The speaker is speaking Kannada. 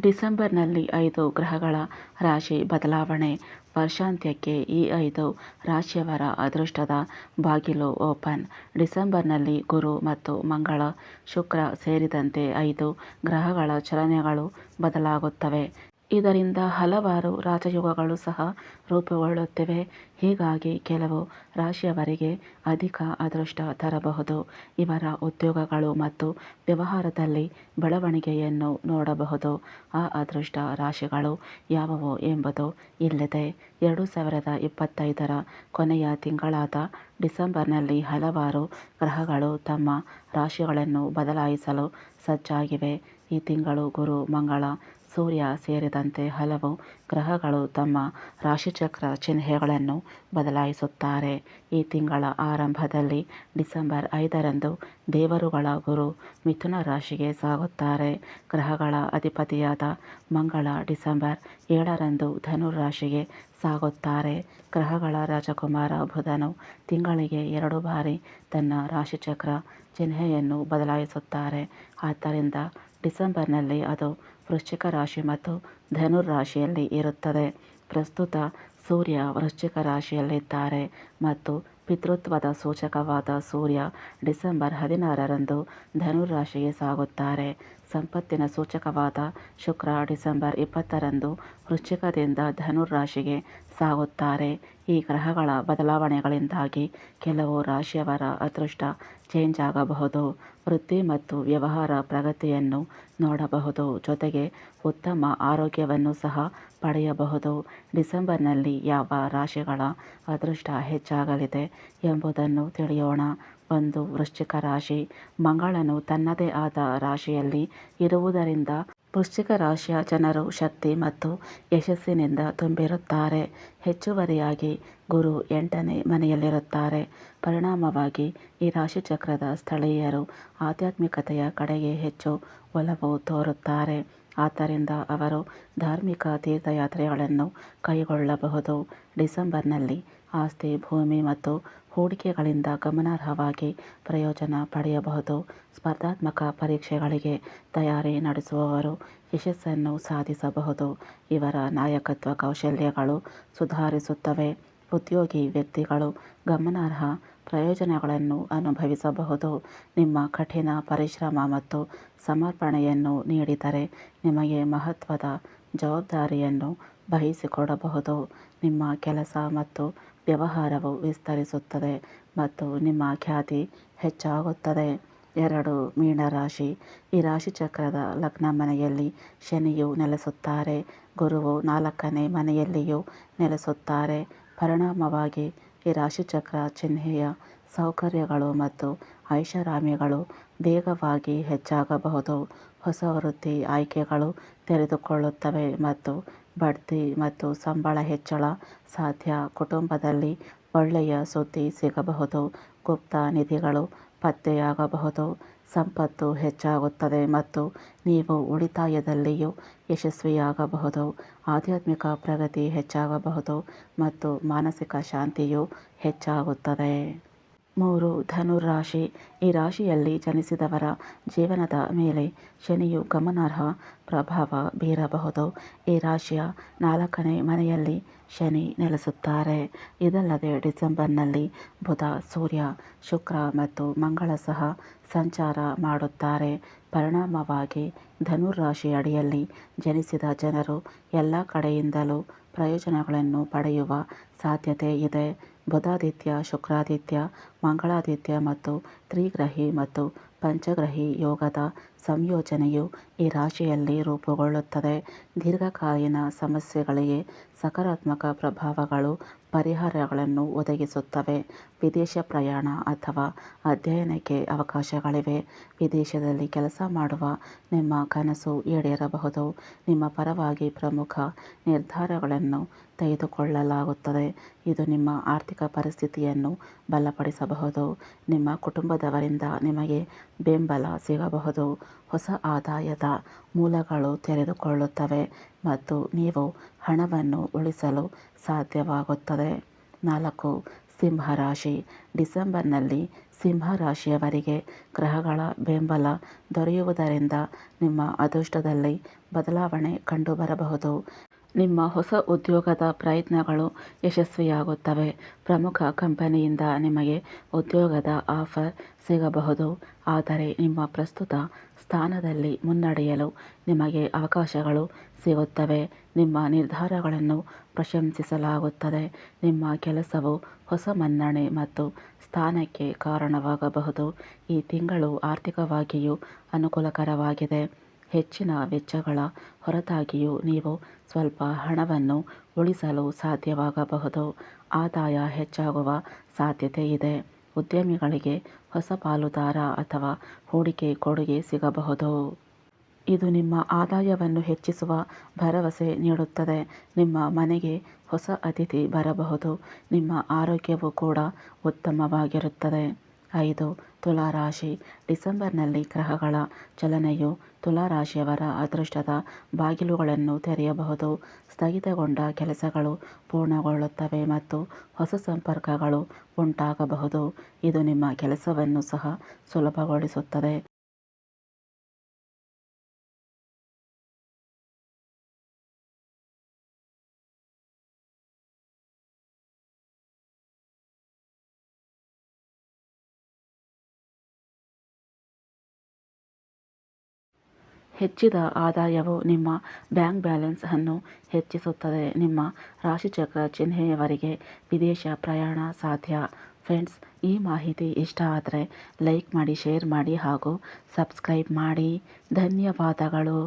ಡಿಸೆಂಬರ್ನಲ್ಲಿ ಐದು ಗ್ರಹಗಳ ರಾಶಿ ಬದಲಾವಣೆ. ವರ್ಷಾಂತ್ಯಕ್ಕೆ ಈ ಐದು ರಾಶಿಯವರ ಅದೃಷ್ಟದ ಬಾಗಿಲು ಓಪನ್. ಡಿಸೆಂಬರ್ನಲ್ಲಿ ಗುರು ಮತ್ತು ಮಂಗಳ ಶುಕ್ರ ಸೇರಿದಂತೆ ಐದು ಗ್ರಹಗಳ ಚಲನೆಗಳು ಬದಲಾಗುತ್ತವೆ. ಇದರಿಂದ ಹಲವಾರು ರಾಜಯೋಗಗಳು ಸಹ ರೂಪುಗೊಳ್ಳುತ್ತಿವೆ. ಹೀಗಾಗಿ ಕೆಲವು ರಾಶಿಯವರಿಗೆ ಅಧಿಕ ಅದೃಷ್ಟ ತರಬಹುದು. ಇವರ ಉದ್ಯೋಗಗಳು ಮತ್ತು ವ್ಯವಹಾರದಲ್ಲಿ ಬೆಳವಣಿಗೆಯನ್ನು ನೋಡಬಹುದು. ಆ ಅದೃಷ್ಟ ರಾಶಿಗಳು ಯಾವುವು ಎಂಬುದು ಇಲ್ಲಿದೆ. ಎರಡು ಸಾವಿರದ ಇಪ್ಪತ್ತೈದರ ಕೊನೆಯ ತಿಂಗಳಾದ ಡಿಸೆಂಬರ್ನಲ್ಲಿ ಹಲವಾರು ಗ್ರಹಗಳು ತಮ್ಮ ರಾಶಿಗಳನ್ನು ಬದಲಾಯಿಸಲು ಸಜ್ಜಾಗಿವೆ. ಈ ತಿಂಗಳು ಗುರು, ಮಂಗಳ ಸೂರ್ಯ ಸೇರಿದಂತೆ ಹಲವು ಗ್ರಹಗಳು ತಮ್ಮ ರಾಶಿಚಕ್ರ ಚಿಹ್ನೆಗಳನ್ನು ಬದಲಾಯಿಸುತ್ತಾರೆ. ಈ ತಿಂಗಳ ಆರಂಭದಲ್ಲಿ ಡಿಸೆಂಬರ್ ಐದರಂದು ದೇವರುಗಳ ಗುರು ಮಿಥುನ ರಾಶಿಗೆ ಸಾಗುತ್ತಾರೆ. ಗ್ರಹಗಳ ಅಧಿಪತಿಯಾದ ಮಂಗಳ ಡಿಸೆಂಬರ್ ಏಳರಂದು ಧನು ರಾಶಿಗೆ ಸಾಗುತ್ತಾರೆ. ಗ್ರಹಗಳ ರಾಜಕುಮಾರ ಬುಧನು ತಿಂಗಳಿಗೆ ಎರಡು ಬಾರಿ ತನ್ನ ರಾಶಿಚಕ್ರ ಚಿಹ್ನೆಯನ್ನು ಬದಲಾಯಿಸುತ್ತಾರೆ. ಆದ್ದರಿಂದ ಡಿಸೆಂಬರ್ನಲ್ಲಿ ಅದು ವೃಶ್ಚಿಕ ರಾಶಿ ಮತ್ತು ಧನುರ್ ರಾಶಿಯಲ್ಲಿ ಇರುತ್ತದೆ. ಪ್ರಸ್ತುತ ಸೂರ್ಯ ವೃಶ್ಚಿಕ ರಾಶಿಯಲ್ಲಿದ್ದಾರೆ ಮತ್ತು ಪಿತೃತ್ವದ ಸೂಚಕವಾದ ಸೂರ್ಯ ಡಿಸೆಂಬರ್ ಹದಿನಾರರಂದು ಧನುರ್ ರಾಶಿಗೆ ಸಾಗುತ್ತಾರೆ. ಸಂಪತ್ತಿನ ಸೂಚಕವಾದ ಶುಕ್ರ, ಡಿಸೆಂಬರ್ ಇಪ್ಪತ್ತರಂದು ವೃಶ್ಚಿಕದಿಂದ ಧನುರಾಶಿಗೆ ಸಾಗುತ್ತಾರೆ. ಈ ಗ್ರಹಗಳ ಬದಲಾವಣೆಗಳಿಂದಾಗಿ ಕೆಲವು ರಾಶಿಯವರ ಅದೃಷ್ಟ ಚೇಂಜ್ ಆಗಬಹುದು. ವೃತ್ತಿ ಮತ್ತು ವ್ಯವಹಾರ ಪ್ರಗತಿಯನ್ನು ನೋಡಬಹುದು. ಜೊತೆಗೆ ಉತ್ತಮ ಆರೋಗ್ಯವನ್ನು ಸಹ ಪಡೆಯಬಹುದು. ಡಿಸೆಂಬರ್ನಲ್ಲಿ ಯಾವ ರಾಶಿಗಳ ಅದೃಷ್ಟ ಹೆಚ್ಚಾಗಲಿದೆ ಎಂಬುದನ್ನು ತಿಳಿಯೋಣ. ಒಂದು ವೃಶ್ಚಿಕ ರಾಶಿ. ಮಂಗಳನು ತನ್ನದೇ ಆದ ರಾಶಿಯಲ್ಲಿ ಇರುವುದರಿಂದ ವೃಶ್ಚಿಕ ರಾಶಿಯ ಜನರು ಶಕ್ತಿ ಮತ್ತು ಯಶಸ್ಸಿನಿಂದ ತುಂಬಿರುತ್ತಾರೆ. ಹೆಚ್ಚುವರಿಯಾಗಿ ಗುರು ಎಂಟನೇ ಮನೆಯಲ್ಲಿರುತ್ತಾರೆ. ಪರಿಣಾಮವಾಗಿ ಈ ರಾಶಿಚಕ್ರದ ಸ್ಥಳೀಯರು ಆಧ್ಯಾತ್ಮಿಕತೆಯ ಕಡೆಗೆ ಹೆಚ್ಚು ಒಲವು ತೋರುತ್ತಾರೆ. ಆದ್ದರಿಂದ ಅವರು ಧಾರ್ಮಿಕ ತೀರ್ಥಯಾತ್ರೆಗಳನ್ನು ಕೈಗೊಳ್ಳಬಹುದು. ಡಿಸೆಂಬರ್ನಲ್ಲಿ ಆಸ್ತಿ, ಭೂಮಿ ಮತ್ತು ಹೂಡಿಕೆಗಳಿಂದ ಗಮನಾರ್ಹವಾಗಿ ಪ್ರಯೋಜನ ಪಡೆಯಬಹುದು. ಸ್ಪರ್ಧಾತ್ಮಕ ಪರೀಕ್ಷೆಗಳಿಗೆ ತಯಾರಿ ನಡೆಸುವವರು ಯಶಸ್ಸನ್ನು ಸಾಧಿಸಬಹುದು. ಇವರ ನಾಯಕತ್ವ ಕೌಶಲ್ಯಗಳು ಸುಧಾರಿಸುತ್ತವೆ. ಉದ್ಯೋಗಿ ವ್ಯಕ್ತಿಗಳು ಗಮನಾರ್ಹ ಪ್ರಯೋಜನಗಳನ್ನು ಅನುಭವಿಸಬಹುದು. ನಿಮ್ಮ ಕಠಿಣ ಪರಿಶ್ರಮ ಮತ್ತು ಸಮರ್ಪಣೆಯನ್ನು ನೀಡಿದರೆ ನಿಮಗೆ ಮಹತ್ವದ ಜವಾಬ್ದಾರಿಯನ್ನು ವಹಿಸಿಕೊಡಬಹುದು ನಿಮ್ಮ ಕೆಲಸ ಮತ್ತು ವ್ಯವಹಾರವು ವಿಸ್ತರಿಸುತ್ತದೆ ಮತ್ತು ನಿಮ್ಮ ಖ್ಯಾತಿ ಹೆಚ್ಚಾಗುತ್ತದೆ. ಎರಡು, ಮೀನರಾಶಿ. ಈ ರಾಶಿಚಕ್ರದ ಲಗ್ನ ಮನೆಯಲ್ಲಿ ಶನಿಯು ನೆಲೆಸುತ್ತಾರೆ. ಗುರುವು ನಾಲ್ಕನೇ ಮನೆಯಲ್ಲಿಯೂ ನೆಲೆಸುತ್ತಾರೆ. ಪರಿಣಾಮವಾಗಿ ಈ ರಾಶಿಚಕ್ರ ಚಿಹ್ನೆಯ ಸೌಕರ್ಯಗಳು ಮತ್ತು ಐಷಾರಾಮಿಗಳು ವೇಗವಾಗಿ ಹೆಚ್ಚಾಗಬಹುದು. ಹೊಸ ವೃತ್ತಿ ಆಯ್ಕೆಗಳು ತೆರೆದುಕೊಳ್ಳುತ್ತವೆ ಮತ್ತು ಬಡ್ತಿ ಮತ್ತು ಸಂಬಳ ಹೆಚ್ಚಳ ಸಾಧ್ಯ. ಕುಟುಂಬದಲ್ಲಿ ಒಳ್ಳೆಯ ಸುದ್ದಿ ಸಿಗಬಹುದು. ಗುಪ್ತ ನಿಧಿಗಳು ಪತ್ತೆಯಾಗಬಹುದು. ಸಂಪತ್ತು ಹೆಚ್ಚಾಗುತ್ತದೆ ಮತ್ತು ನೀವು ಉಳಿತಾಯದಲ್ಲಿಯೂ ಯಶಸ್ವಿಯಾಗಬಹುದು. ಆಧ್ಯಾತ್ಮಿಕ ಪ್ರಗತಿ ಹೆಚ್ಚಾಗಬಹುದು ಮತ್ತು ಮಾನಸಿಕ ಶಾಂತಿಯು ಹೆಚ್ಚಾಗುತ್ತದೆ. ಮೂರು ಧನುರಾಶಿ. ಈ ರಾಶಿಯಲ್ಲಿ ಜನಿಸಿದವರ ಜೀವನದ ಮೇಲೆ ಶನಿಯು ಗಮನಾರ್ಹ ಪ್ರಭಾವ ಬೀರಬಹುದು. ಈ ರಾಶಿಯ ನಾಲ್ಕನೇ ಮನೆಯಲ್ಲಿ ಶನಿ ನೆಲೆಸುತ್ತಾರೆ. ಇದಲ್ಲದೆ ಡಿಸೆಂಬರ್ನಲ್ಲಿ ಬುಧ, ಸೂರ್ಯ, ಶುಕ್ರ ಮತ್ತು ಮಂಗಳ ಸಹ ಸಂಚಾರ ಮಾಡುತ್ತಾರೆ. ಪರಿಣಾಮವಾಗಿ ಧನುರಾಶಿ ಅಡಿಯಲ್ಲಿ ಜನಿಸಿದ ಜನರು ಎಲ್ಲ ಕಡೆಯಿಂದಲೂ ಪ್ರಯೋಜನಗಳನ್ನು ಪಡೆಯುವ ಸಾಧ್ಯತೆ ಇದೆ. ಬುಧಾದಿತ್ಯ, ಶುಕ್ರಾದಿತ್ಯ ಮಂಗಳಾದಿತ್ಯ ಮತ್ತು ತ್ರಿಗ್ರಹಿ ಮತ್ತು ಪಂಚಗ್ರಹಿ ಯೋಗದ ಸಂಯೋಜನೆಯು ಈ ರಾಶಿಯಲ್ಲಿ ರೂಪುಗೊಳ್ಳುತ್ತದೆ. ದೀರ್ಘಕಾಲೀನ ಸಮಸ್ಯೆಗಳಿಗೆ ಸಕಾರಾತ್ಮಕ ಪ್ರಭಾವಗಳು ಪರಿಹಾರಗಳನ್ನು ಒದಗಿಸುತ್ತವೆ. ವಿದೇಶ ಪ್ರಯಾಣ ಅಥವಾ ಅಧ್ಯಯನಕ್ಕೆ ಅವಕಾಶಗಳಿವೆ. ವಿದೇಶದಲ್ಲಿ ಕೆಲಸ ಮಾಡುವ ನಿಮ್ಮ ಕನಸು ಈಡೇರಬಹುದು. ನಿಮ್ಮ ಪರವಾಗಿ ಪ್ರಮುಖ ನಿರ್ಧಾರಗಳನ್ನು ತೆಗೆದುಕೊಳ್ಳಲಾಗುತ್ತದೆ. ಇದು ನಿಮ್ಮ ಆರ್ಥಿಕ ಪರಿಸ್ಥಿತಿಯನ್ನು ಬಲಪಡಿಸಬಹುದು. ನಿಮ್ಮ ಕುಟುಂಬದವರಿಂದ ನಿಮಗೆ ಬೆಂಬಲ ಸಿಗಬಹುದು. ಹೊಸ ಆದಾಯದ ಮೂಲಗಳು ತೆರೆದುಕೊಳ್ಳುತ್ತವೆ ಮತ್ತು ನೀವು ಹಣವನ್ನು ಉಳಿಸಲು ಸಾಧ್ಯವಾಗುತ್ತದೆ. ನಾಲ್ಕು, ಸಿಂಹರಾಶಿ. ಡಿಸೆಂಬರ್ನಲ್ಲಿ ಸಿಂಹರಾಶಿಯವರಿಗೆ ಗ್ರಹಗಳ ಬೆಂಬಲ ದೊರೆಯುವುದರಿಂದ ನಿಮ್ಮ ಅದೃಷ್ಟದಲ್ಲಿ ಬದಲಾವಣೆ ಕಂಡುಬರಬಹುದು. ನಿಮ್ಮ ಹೊಸ ಉದ್ಯೋಗದ ಪ್ರಯತ್ನಗಳು ಯಶಸ್ವಿಯಾಗುತ್ತವೆ. ಪ್ರಮುಖ ಕಂಪನಿಯಿಂದ ನಿಮಗೆ ಉದ್ಯೋಗದ ಆಫರ್ ಸಿಗಬಹುದು. ಆದರೆ ನಿಮ್ಮ ಪ್ರಸ್ತುತ ಸ್ಥಾನದಲ್ಲಿ ಮುನ್ನಡೆಯಲು ನಿಮಗೆ ಅವಕಾಶಗಳು ಸಿಗುತ್ತವೆ. ನಿಮ್ಮ ನಿರ್ಧಾರಗಳನ್ನು ಪ್ರಶಂಸಿಸಲಾಗುತ್ತದೆ. ನಿಮ್ಮ ಕೆಲಸವು ಹೊಸ ಮನ್ನಣೆ ಮತ್ತು ಸ್ಥಾನಕ್ಕೆ ಕಾರಣವಾಗಬಹುದು. ಈ ತಿಂಗಳು ಆರ್ಥಿಕವಾಗಿಯೂ ಅನುಕೂಲಕರವಾಗಿದೆ. ಹೆಚ್ಚಿನ ವೆಚ್ಚಗಳ ಹೊರತಾಗಿಯೂ ನೀವು ಸ್ವಲ್ಪ ಹಣವನ್ನು ಉಳಿಸಲು ಸಾಧ್ಯವಾಗಬಹುದು. ಆದಾಯ ಹೆಚ್ಚಾಗುವ ಸಾಧ್ಯತೆ ಇದೆ. ಉದ್ಯಮಿಗಳಿಗೆ ಹೊಸ ಪಾಲುದಾರ ಅಥವಾ ಹೂಡಿಕೆ ಕೊಡುಗೆ ಸಿಗಬಹುದು. ಇದು ನಿಮ್ಮ ಆದಾಯವನ್ನು ಹೆಚ್ಚಿಸುವ ಭರವಸೆ ನೀಡುತ್ತದೆ. ನಿಮ್ಮ ಮನೆಗೆ ಹೊಸ ಅತಿಥಿ ಬರಬಹುದು. ನಿಮ್ಮ ಆರೋಗ್ಯವು ಕೂಡ ಉತ್ತಮವಾಗಿರುತ್ತದೆ. ಐದು ತುಲಾರಾಶಿ. ಡಿಸೆಂಬರ್ನಲ್ಲಿ ಗ್ರಹಗಳ ಚಲನೆಯು ತುಲಾರಾಶಿಯವರ ಅದೃಷ್ಟದ ಬಾಗಿಲುಗಳನ್ನು ತೆರೆಯಬಹುದು. ಸ್ಥಗಿತಗೊಂಡ ಕೆಲಸಗಳು ಪೂರ್ಣಗೊಳ್ಳುತ್ತವೆ ಮತ್ತು ಹೊಸ ಸಂಪರ್ಕಗಳು ಉಂಟಾಗಬಹುದು. ಇದು ನಿಮ್ಮ ಕೆಲಸವನ್ನು ಸಹ ಸುಲಭಗೊಳಿಸುತ್ತದೆ. ಹೆಚ್ಚಿದ ಆದಾಯವು ನಿಮ್ಮ ಬ್ಯಾಂಕ್ ಬ್ಯಾಲೆನ್ಸ್ ಅನ್ನು ಹೆಚ್ಚಿಸುತ್ತದೆ. ನಿಮ್ಮ ರಾಶಿಚಕ್ರ ಚಿಹ್ನೆಯವರಿಗೆ ವಿದೇಶ ಪ್ರಯಾಣ ಸಾಧ್ಯ. ಫ್ರೆಂಡ್ಸ್, ಈ ಮಾಹಿತಿ ಇಷ್ಟ ಆದರೆ ಲೈಕ್ ಮಾಡಿ, ಶೇರ್ ಮಾಡಿ ಹಾಗೂ ಸಬ್ಸ್ಕ್ರೈಬ್ ಮಾಡಿ. ಧನ್ಯವಾದಗಳು.